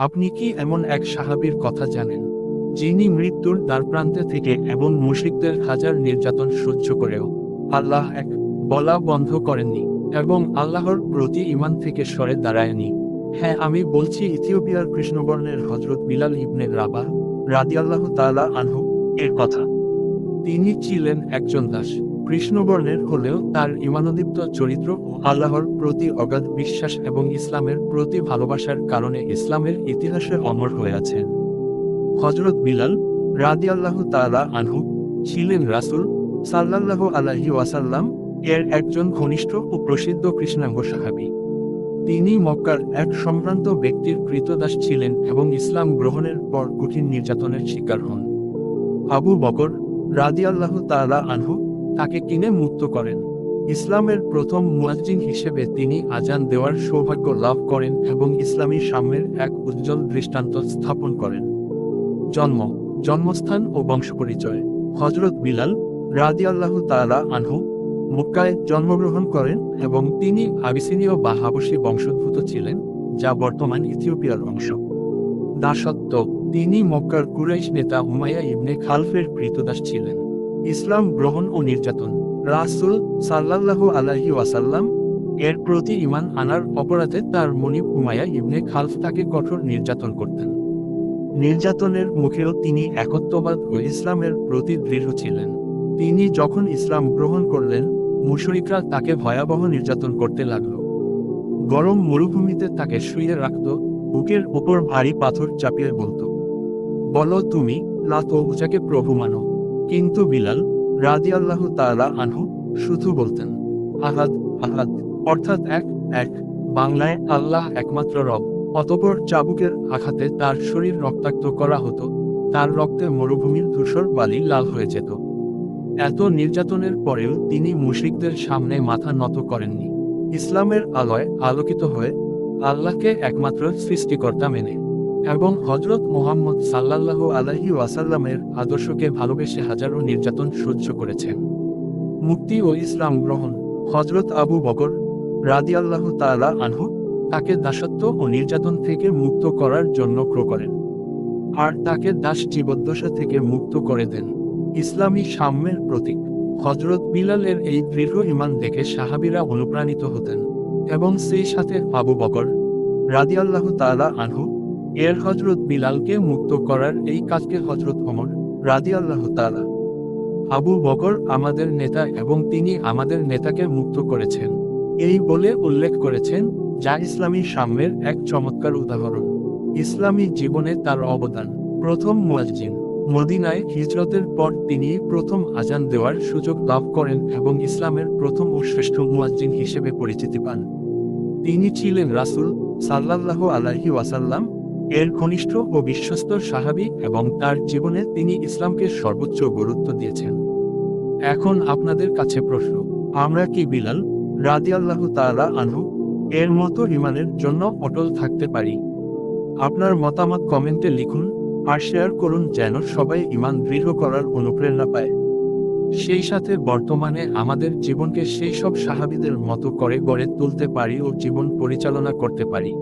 আপনি কি এমন এক সাহাবীর কথা জানেন, যিনি মৃত্যুর দ্বারপ্রান্তে থেকে এবং মুশরিকদের হাজার নির্যাতন সহ্য করেও আল্লাহ এক বলা বন্ধ করেননি এবং আল্লাহর প্রতি ইমান থেকে সরে দাঁড়ায়নি। হ্যাঁ আমি বলছি, ইথিওপিয়ার কৃষ্ণবর্ণের হজরত বিলাল ইবনে রাবা রাদিয়াল্লাহু তাআলা আনহু এর কথা। তিনি ছিলেন একজন দাস। কৃষ্ণবর্ণের হলেও তার ইমানদীপ্ত চরিত্র ও আল্লাহর প্রতি অগাধ বিশ্বাস এবং ইসলামের প্রতি ভালোবাসার কারণে ইসলামের ইতিহাসে অমর হয়ে আছেন হজরত বিলাল রাদিয়াল্লাহু তাআলা আনহু ছিলেন রাসূল সাল্লাল্লাহু আলাইহি ওয়াসাল্লাম এর একজন ঘনিষ্ঠ ও প্রসিদ্ধ কৃষ্ণাঙ্গ সাহাবী। তিনি মক্কার এক সম্ভ্রান্ত ব্যক্তির কৃতদাস ছিলেন এবং ইসলাম গ্রহণের পর কঠিন নির্যাতনের শিকার হন। আবু বকর রাদিয়াল্লাহু তাআলা আনহু তাকে কিনে মুক্ত করেন। ইসলামের প্রথম মুয়াজ্জিন হিসেবে তিনি আজান দেওয়ার সৌভাগ্য লাভ করেন এবং ইসলামী সাম্যের এক উজ্জ্বল দৃষ্টান্ত স্থাপন করেন। জন্ম, জন্মস্থান ও বংশপরিচয়। হজরত বিলাল রাদিয়াল্লাহু তাআলা আনহু মক্কায় জন্মগ্রহণ করেন এবং তিনি আবিসিনীয় বা হাবশী বংশোদ্ভূত ছিলেন, যা বর্তমান ইথিওপিয়ার অংশ। দাসত্ব, তিনি মক্কার কুরাইশ নেতা হুমায়া ইবনে খালফের কৃতদাস ছিলেন। ইসলাম গ্রহণ ও নির্যাতন। রাসূল সাল্লাল্লাহু আলাইহি ওয়াসাল্লাম এর প্রতি ইমান আনার অপরাধে তার মনিব হুমায়া ইবনে খালফ তাকে কঠোর নির্যাতন করতেন। নির্যাতনের মুখেও তিনি একত্ববাদ ও ইসলামের প্রতি দৃঢ় ছিলেন। তিনি যখন ইসলাম গ্রহণ করলেন, মুশরিকরা তাকে ভয়াবহ নির্যাতন করতে লাগল। গরম মরুভূমিতে তাকে শুয়ে রাখত, বুকের ওপর ভারী পাথর চাপিয়ে বলতো, বলো তুমি লাত উজাকে প্রভু মানো। কিন্তু বিলাল রাদি আল্লাহ তাআলা আনহু শুধু বলতেন, আহাদ আহাদ। অর্থাৎ এক এক। বাংলায় আল্লাহ একমাত্র রব। অতপর চাবুকের আঘাতে তার শরীর রক্তাক্ত করা হতো, তার রক্তে মরুভূমির ধূসর বালি লাল হয়ে যেত। এত নির্যাতনের পরেও তিনি মুশরিকদের সামনে মাথা নত করেননি। ইসলামের আলোয় আলোকিত হয়ে আল্লাহকে একমাত্র সৃষ্টিকর্তা মেনে। এবং হজরত মোহাম্মদ সাল্লাল্লাহু আলাইহি ওয়াসাল্লামের আদর্শকে ভালোবেসে হাজারো নির্যাতন সহ্য করেছেন মুক্তি ও ইসলাম গ্রহণ হজরত আবু বকর রাদি আল্লাহ তালা আনহু তাকে দাসত্ব ও নির্যাতন থেকে মুক্ত করার জন্য ক্রো করেন আর তাকে দাস জীবদ্দশা থেকে মুক্ত করে দেন। ইসলামী সাম্যের প্রতীক হজরত বিলালের এই দৃঢ় ইমান দেখে সাহাবিরা অনুপ্রাণিত হতেন এবং সেই সাথে আবু বকর রাদিয়াল্লাহু তাআলা আনহু এর হজরত বিলালকে মুক্ত করার এই কাজকে হজরত ওমর রাদিয়াল্লাহু তাআলা। আবু বকর আমাদের নেতা এবং তিনি আমাদের নেতাকে মুক্ত করেছেন। এই বলে উল্লেখ করেছেন, যা ইসলামী সাম্যের এক চমৎকার উদাহরণ। ইসলামী জীবনে তার অবদান প্রথম মুয়াজ্জিন। মদিনায় হিজরতের পর তিনি প্রথম আজান দেওয়ার সুযোগ লাভ করেন এবং ইসলামের প্রথম ও শ্রেষ্ঠ মুয়াজ্জিন হিসেবে পরিচিতি পান। তিনি ছিলেন রাসূল সাল্লাল্লাহু আলাইহি ওয়াসাল্লাম এর ঘনিষ্ঠ ও বিশ্বস্ত সাহাবী এবং তার জীবনে তিনি ইসলামকে সর্বোচ্চ গুরুত্ব দিয়েছেন। এখন আপনাদের কাছে প্রশ্ন, আমরা কি বিলাল রাদিয়াল্লাহু তাআলা আনহু এর মতো ইমানের জন্য অটল থাকতে পারি? আপনার মতামত কমেন্টে লিখুন আর শেয়ার করুন যেন সবাই ইমান দৃঢ় করার অনুপ্রেরণা পায়। সেই সাথে বর্তমানে আমাদের জীবনকে সেই সব সাহাবীদের মতো করে গড়ে তুলতে পারি ও জীবন পরিচালনা করতে পারি।